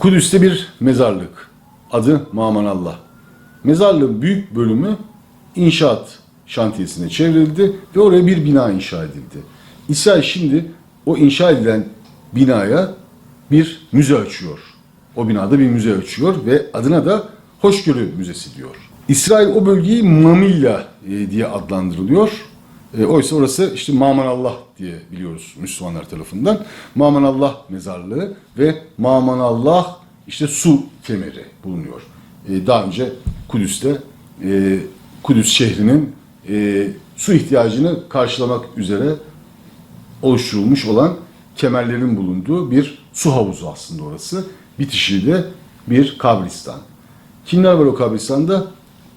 Kudüs'te bir mezarlık. Adı Mamanallah. Mezarlığın büyük bölümü inşaat şantiyesine çevrildi ve oraya bir bina inşa edildi. İsrail şimdi o inşa edilen binaya bir müze açıyor. O binada bir müze açıyor ve adına da Hoşgörü Müzesi diyor. İsrail o bölgeyi Mamilla e, diye adlandırılıyor. E, oysa orası işte Mamanallah diye biliyoruz Müslümanlar tarafından. Mamanallah mezarlığı ve Mamanallah işte su kemeri bulunuyor. E, daha önce Kudüs'te e, Kudüs şehrinin e, su ihtiyacını karşılamak üzere oluşturulmuş olan kemerlerin bulunduğu bir su havuzu aslında orası. Bitişiği de bir kabristan. Kimler var o kabristanda?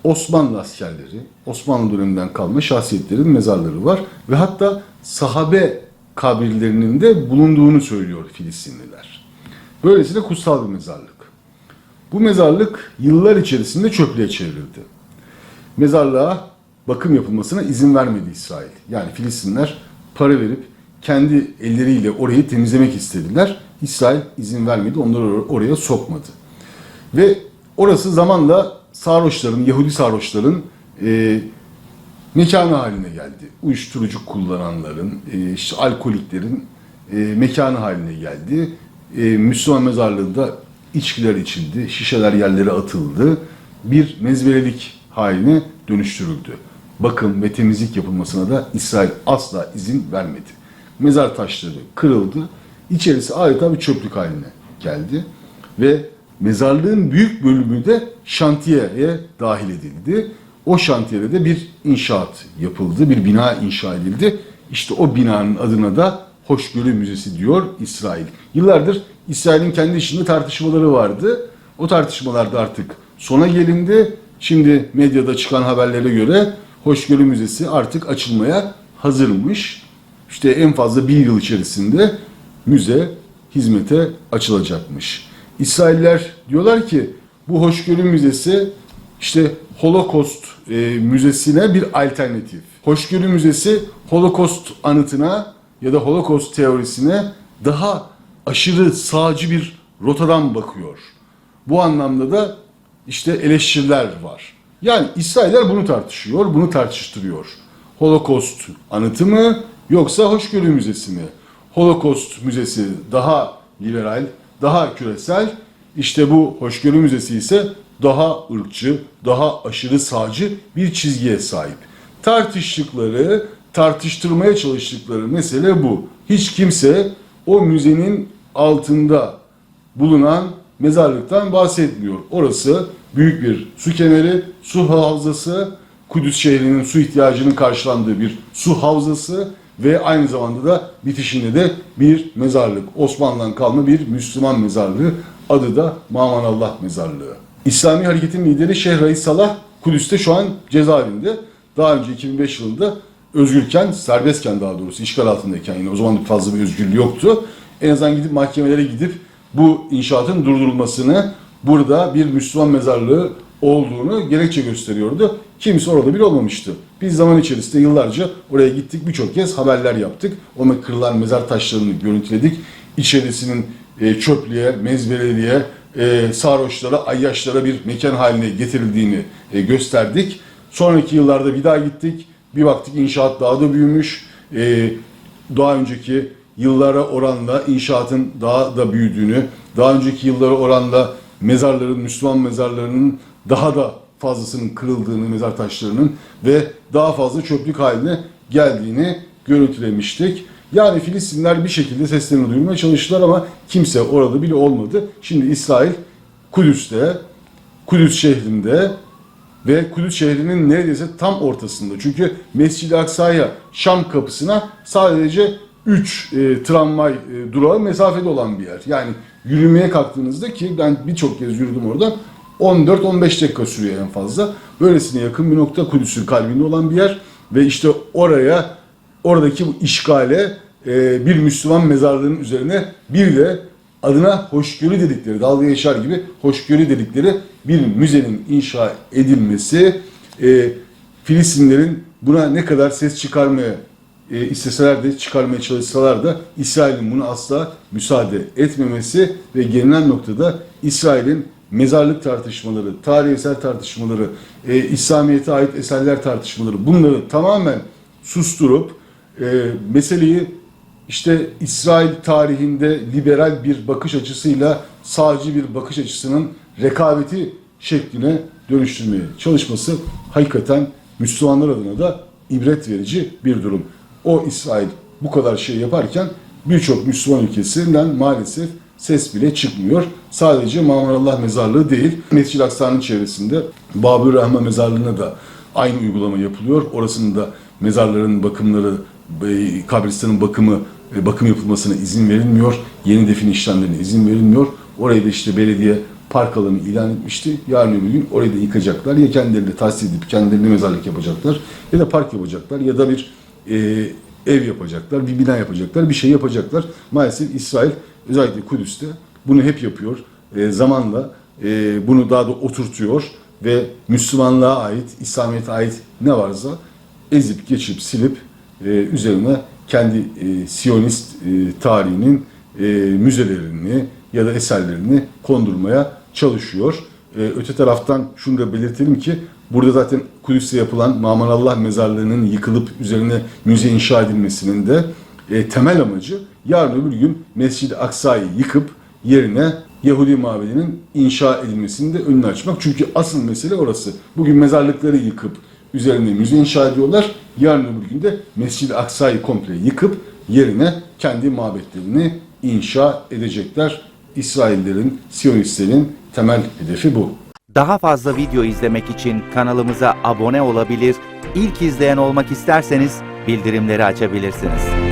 Osmanlı askerleri, Osmanlı döneminden kalma şahsiyetlerin mezarları var ve hatta sahabe kabirlerinin de bulunduğunu söylüyor Filistinliler. Böylesine kutsal bir mezarlık. Bu mezarlık yıllar içerisinde çöplüğe çevrildi. Mezarlığa bakım yapılmasına izin vermedi İsrail. Yani Filistinler para verip kendi elleriyle orayı temizlemek istediler. İsrail izin vermedi, onları or- oraya sokmadı. Ve orası zamanla sarhoşların, Yahudi sarhoşların e, mekanı haline geldi. Uyuşturucu kullananların, e, işte alkoliklerin e, mekanı haline geldi. E, Müslüman mezarlığında içkiler içildi, şişeler yerlere atıldı. Bir mezbelelik haline dönüştürüldü. Bakım ve temizlik yapılmasına da İsrail asla izin vermedi. Mezar taşları kırıldı. İçerisi adeta bir çöplük haline geldi. Ve mezarlığın büyük bölümü de şantiyeye dahil edildi. O şantiyede de bir inşaat yapıldı, bir bina inşa edildi. İşte o binanın adına da Hoşgörü Müzesi diyor İsrail. Yıllardır İsrail'in kendi içinde tartışmaları vardı. O tartışmalarda artık sona gelindi. Şimdi medyada çıkan haberlere göre Hoşgörü Müzesi artık açılmaya hazırmış. İşte en fazla bir yıl içerisinde müze hizmete açılacakmış. İsrailler diyorlar ki bu Hoşgörü Müzesi işte Holocaust e, Müzesi'ne bir alternatif. Hoşgörü Müzesi Holocaust anıtına ya da Holocaust teorisine daha aşırı sağcı bir rotadan bakıyor. Bu anlamda da işte eleştiriler var. Yani İsrailler bunu tartışıyor, bunu tartıştırıyor. Holocaust anıtı mı yoksa Hoşgörü Müzesi mi? Holocaust Müzesi daha liberal, daha küresel. İşte bu Hoşgörü Müzesi ise daha ırkçı, daha aşırı sağcı bir çizgiye sahip. Tartıştıkları, tartıştırmaya çalıştıkları mesele bu. Hiç kimse o müzenin altında bulunan mezarlıktan bahsetmiyor. Orası büyük bir su kemeri, su havzası, Kudüs şehrinin su ihtiyacının karşılandığı bir su havzası ve aynı zamanda da bitişinde de bir mezarlık. Osmanlı'dan kalma bir Müslüman mezarlığı. Adı da Mamanallah Mezarlığı. İslami hareketin lideri Şeyh Reis Salah Kudüs'te şu an cezaevinde. Daha önce 2005 yılında özgürken, serbestken daha doğrusu işgal altındayken yine o zaman fazla bir özgürlüğü yoktu. En azından gidip mahkemelere gidip bu inşaatın durdurulmasını burada bir Müslüman mezarlığı olduğunu gerekçe gösteriyordu. Kimse orada bile olmamıştı. Biz zaman içerisinde yıllarca oraya gittik birçok kez haberler yaptık. O kırılan mezar taşlarını görüntüledik. İçerisinin e, çöplüğe, mezbeleliğe, e, sarhoşlara, ayyaşlara bir mekan haline getirildiğini e, gösterdik. Sonraki yıllarda bir daha gittik. Bir baktık inşaat daha da büyümüş. E, daha önceki yıllara oranla inşaatın daha da büyüdüğünü, daha önceki yıllara oranla mezarların, Müslüman mezarlarının daha da fazlasının kırıldığını, mezar taşlarının ve daha fazla çöplük haline geldiğini görüntülemiştik. Yani Filistinler bir şekilde seslerini duyurmaya çalıştılar ama kimse orada bile olmadı. Şimdi İsrail Kudüs'te, Kudüs şehrinde ve Kudüs şehrinin neredeyse tam ortasında. Çünkü Mescid-i Aksa'ya Şam kapısına sadece 3 e, tramvay e, durağı mesafede olan bir yer. Yani yürümeye kalktığınızda ki ben birçok kez yürüdüm oradan 14-15 dakika sürüyor en fazla. Böylesine yakın bir nokta Kudüs'ün kalbinde olan bir yer ve işte oraya oradaki bu işgale e, bir Müslüman mezarlığının üzerine bir de adına hoşgörü dedikleri, dalga geçer gibi hoşgörü dedikleri bir müzenin inşa edilmesi e, Filistinlerin buna ne kadar ses çıkarmaya e, isteseler de çıkarmaya çalışsalar da İsrail'in bunu asla müsaade etmemesi ve gelinen noktada İsrail'in mezarlık tartışmaları, tarihsel tartışmaları, e, İslamiyet'e ait eserler tartışmaları bunları tamamen susturup e, meseleyi işte İsrail tarihinde liberal bir bakış açısıyla sağcı bir bakış açısının rekabeti şekline dönüştürmeye çalışması hakikaten Müslümanlar adına da ibret verici bir durum. O İsrail bu kadar şey yaparken birçok Müslüman ülkesinden maalesef ses bile çıkmıyor. Sadece Mamarallah mezarlığı değil, Mescid-i Aksa'nın çevresinde Babür Rahman mezarlığına da aynı uygulama yapılıyor. Orasının da mezarların bakımları, e, kabristanın bakımı, e, bakım yapılmasına izin verilmiyor. Yeni define işlemlerine izin verilmiyor. Orayı da işte belediye park alanı ilan etmişti. Yarın öbür gün orayı da yıkacaklar. Ya kendileri tahsis edip kendilerine mezarlık yapacaklar ya da park yapacaklar ya da bir e, ev yapacaklar, bir bina yapacaklar, bir şey yapacaklar. Maalesef İsrail özellikle Kudüs'te bunu hep yapıyor. E, zamanla e, bunu daha da oturtuyor ve Müslümanlığa ait, İslamiyet'e ait ne varsa ezip geçip silip e, üzerine kendi e, Siyonist e, tarihinin e, müzelerini ya da eserlerini kondurmaya çalışıyor. E, öte taraftan şunu da belirtelim ki burada zaten Kudüs'te yapılan Mamanallah mezarlığının yıkılıp üzerine müze inşa edilmesinin de e, temel amacı yarın öbür gün Mescid-i Aksa'yı yıkıp yerine Yahudi mabedinin inşa edilmesini de önünü açmak. Çünkü asıl mesele orası. Bugün mezarlıkları yıkıp üzerine müze inşa ediyorlar. Yarın öbür gün de Mescid-i Aksa'yı komple yıkıp yerine kendi mabetlerini inşa edecekler. İsraillerin, Siyonistlerin temel hedefi bu. Daha fazla video izlemek için kanalımıza abone olabilir, ilk izleyen olmak isterseniz bildirimleri açabilirsiniz.